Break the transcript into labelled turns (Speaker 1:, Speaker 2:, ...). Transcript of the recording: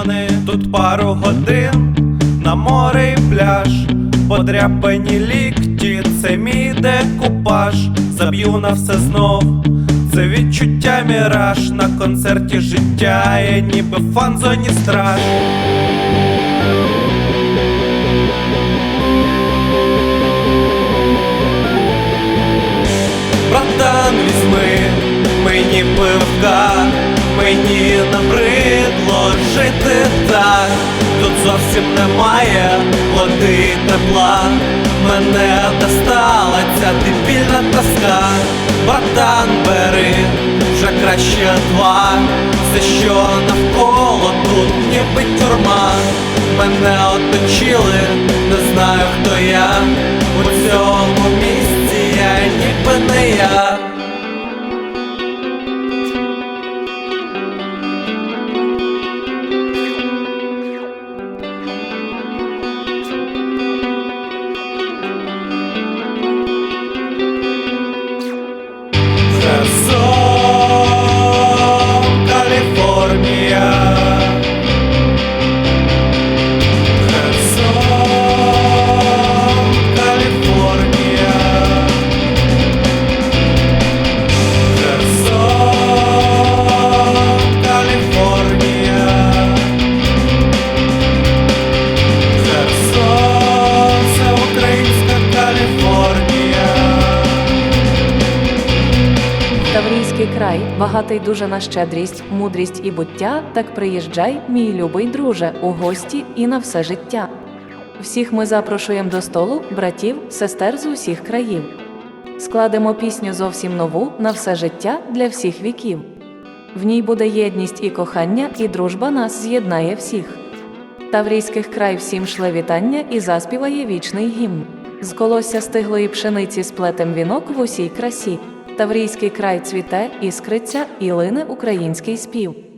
Speaker 1: спальні тут пару годин на море і пляж, подряпані лікті, це мій декупаж, заб'ю на все знов. Це відчуття міраж на концерті життя, я ніби в фан-зоні страж. Братан, візьми мені пивка, мені набридло жити так, тут зовсім немає води і тепла. Мене достала ця дебільна тоска. Братан, бери вже краще два. Все, що навколо тут ніби тюрма. Мене оточили, не знаю хто я.
Speaker 2: Край багатий дуже на щедрість, мудрість і буття. Так приїжджай, мій любий друже, у гості і на все життя. Всіх ми запрошуємо до столу братів, сестер з усіх країв. Складемо пісню зовсім нову на все життя для всіх віків. В ній буде єдність і кохання, і дружба нас з'єднає всіх. Таврійських край всім шле вітання і заспіває вічний гімн. З колосся стиглої пшениці сплетем вінок в усій красі. Таврійський край цвіте, іскриться і лине український спів.